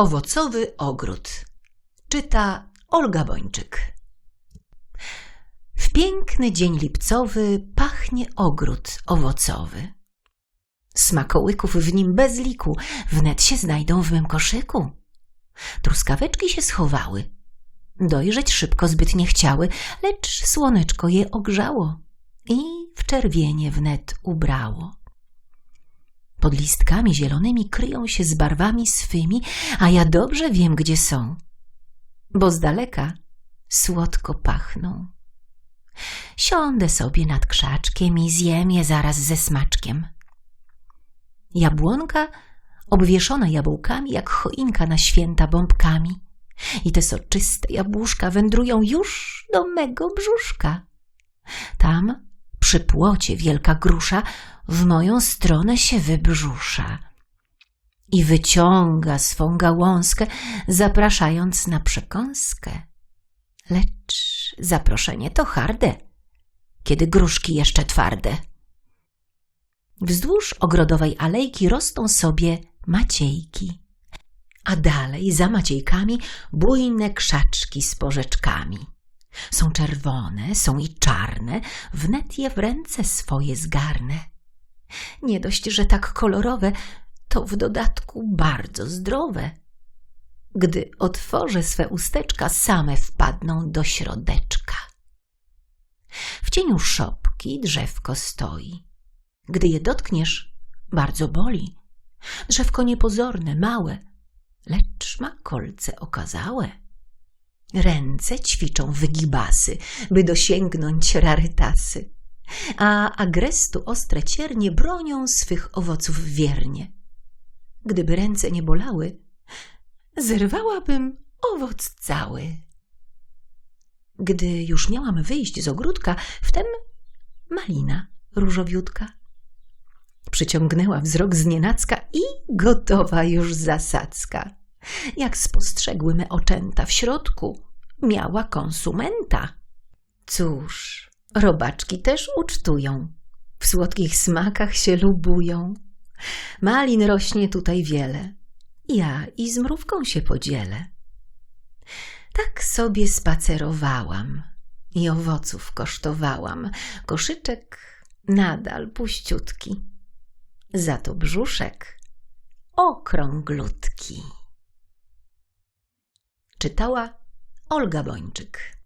Owocowy ogród. Czyta Olga Bończyk. W piękny dzień lipcowy pachnie ogród owocowy. Smakołyków w nim bez liku wnet się znajdą w mym koszyku. Truskaweczki się schowały. Dojrzeć szybko zbyt nie chciały, lecz słoneczko je ogrzało i w czerwienie wnet ubrało. Pod listkami zielonymi kryją się z barwami swymi, a ja dobrze wiem, gdzie są, bo z daleka słodko pachną. Siądę sobie nad krzaczkiem i zjem je zaraz ze smaczkiem. Jabłonka obwieszona jabłkami, jak choinka na święta bombkami. I te soczyste jabłuszka wędrują już do mego brzuszka. Tam przy płocie wielka grusza w moją stronę się wybrzusza i wyciąga swą gałązkę, zapraszając na przekąskę. Lecz zaproszenie to harde, kiedy gruszki jeszcze twarde. Wzdłuż ogrodowej alejki rosną sobie maciejki, a dalej za maciejkami bujne krzaczki z porzeczkami. Są czerwone, są i czarne, wnet je w ręce swoje zgarnę. Nie dość, że tak kolorowe, to w dodatku bardzo zdrowe. Gdy otworzę swe usteczka, same wpadną do środeczka. W cieniu szopki drzewko stoi. Gdy je dotkniesz, bardzo boli. Drzewko niepozorne, małe, lecz ma kolce okazałe. Ręce ćwiczą wygibasy, by dosięgnąć rarytasy, a agrestu ostre ciernie bronią swych owoców wiernie. Gdyby ręce nie bolały, zerwałabym owoc cały. Gdy już miałam wyjść z ogródka, wtem malina różowiutka. Przyciągnęła wzrok znienacka i gotowa już zasadzka. Jak spostrzegły me oczęta w środku, miała konsumenta. Cóż, robaczki też ucztują, w słodkich smakach się lubują. Malin rośnie tutaj wiele, ja i z mrówką się podzielę. Tak sobie spacerowałam i owoców kosztowałam. Koszyczek nadal puściutki, za to brzuszek okrąglutki. Czytała Olga Bończyk.